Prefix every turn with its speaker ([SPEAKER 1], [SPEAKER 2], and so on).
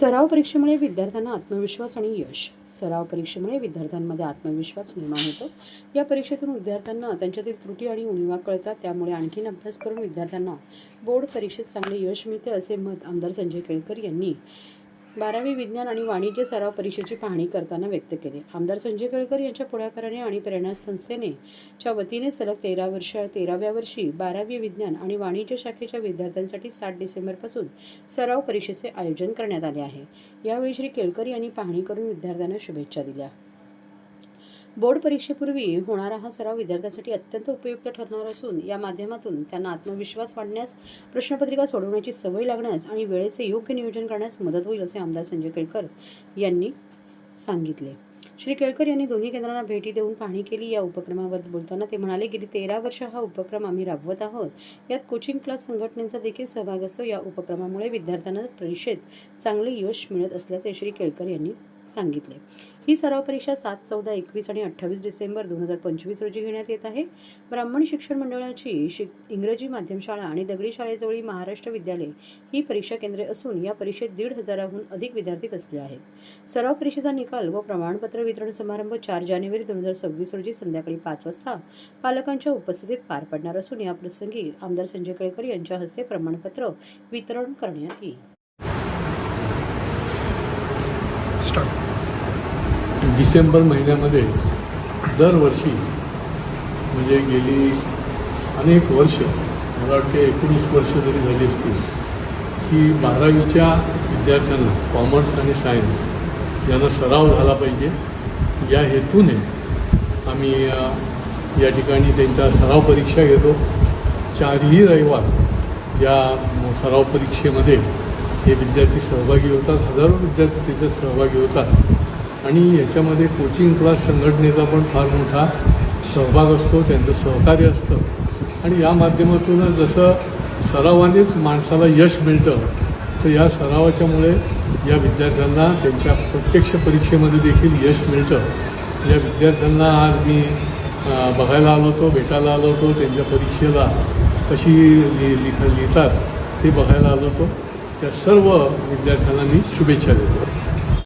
[SPEAKER 1] सराव परीक्षेमुळे विद्यार्थ्यांना आत्मविश्वास आणि यश. सराव परीक्षेमुळे विद्यार्थ्यांमध्ये आत्मविश्वास निर्माण होतो. या परीक्षेतून विद्यार्थ्यांना त्यांच्यातील त्रुटी आणि उणीवा कळतात. त्यामुळे आणखीन अभ्यास करून विद्यार्थ्यांना बोर्ड परीक्षेत चांगले यश मिळते असे मत आमदार संजय केळकर यांनी बारावी विज्ञान आणि वाणिज्य सराव परीक्षेची पाहणी करताना व्यक्त केली. आमदार संजय केळकर यांच्या पुढाकाराने आणि प्रेरणा संस्थेने च्या वतीने सलग तेरा वर्ष तेराव्या वर्षी बारावी विज्ञान आणि वाणिज्य शाखेच्या विद्यार्थ्यांसाठी सात डिसेंबरपासून सराव परीक्षेचे आयोजन करण्यात आले आहे. यावेळी श्री केळकर यांनी पाहणी करून विद्यार्थ्यांना शुभेच्छा दिल्या. बोर्ड परीक्षेपूर्वी होणारा हा सराव विद्यार्थ्यांसाठी अत्यंत उपयुक्त ठरणार असून या माध्यमातून त्यांना आत्मविश्वास वाढण्यास प्रश्नपत्रिका सोडवण्याची सवय लागण्यास आणि वेळेचे योग्य नियोजन करण्यास मदत होईल असे आमदार संजय केळकर यांनी सांगितले. श्री केळकर यांनी दोन्ही केंद्रांना भेटी देऊन पाहणी केली. या उपक्रमाबद्दल बोलताना ते म्हणाले गेली तेरा वर्ष हा उपक्रम आम्ही राबवत आहोत. यात कोचिंग क्लास संघटनेचा देखील सहभाग असतो या उपक्रमामुळे विद्यार्थ्यांना परीक्षेत चांगले यश मिळत असल्याचे श्री केळकर यांनी सांगितले. ही सराव परीक्षा सात चौदा एकवीस आणि अठ्ठावीस डिसेंबर दोन हजार पंचवीस रोजी घेण्यात येत आहे. ब्राह्मण शिक्षण मंडळाची शिक इंग्रजी माध्यम शाळा आणि दगडी शाळेजवळी महाराष्ट्र विद्यालय ही परीक्षा केंद्रे असून या परीक्षेत दीड हजाराहून अधिक विद्यार्थी बसले आहेत. सराव परीक्षेचा निकाल व प्रमाणपत्र वितरण समारंभ चार जानेवारी दोन हजार सव्वीस रोजी संध्याकाळी पाच वाजता पालकांच्या उपस्थितीत पार पडणार असून या प्रसंगी आमदार संजय केळकर यांच्या हस्ते प्रमाणपत्र वितरण करण्यात येईल.
[SPEAKER 2] डिसेंबर महिन्यामध्ये दरवर्षी म्हणजे गेली अनेक वर्ष मला वाटते एकोणीस वर्ष जरी झाली असतील की बारावीच्या विद्यार्थ्यांना कॉमर्स आणि सायन्स यांना सराव झाला पाहिजे. या हेतूने आम्ही या ठिकाणी त्यांच्या सराव परीक्षा घेतो. चारही रविवार या सराव परीक्षेमध्ये हे विद्यार्थी सहभागी होतात हजारो विद्यार्थी त्याच्यात सहभागी होतात. आणि याच्यामध्ये कोचिंग क्लास संघटनेचा पण फार मोठा सहभाग असतो त्यांचं सहकार्य असतं. आणि या माध्यमातूनच जसं सरावानेच माणसाला यश मिळतं तर या सरावाच्यामुळे या विद्यार्थ्यांना त्यांच्या प्रत्यक्ष परीक्षेमध्ये देखील यश मिळतं. या विद्यार्थ्यांना आज मी बघायला आलो होतो भेटायला आलो होतो त्यांच्या परीक्षेला कशी लि लिख लिहितात ते बघायला आलो होतो. त्या सर्व विद्यार्थ्यांना मी शुभेच्छा देतो.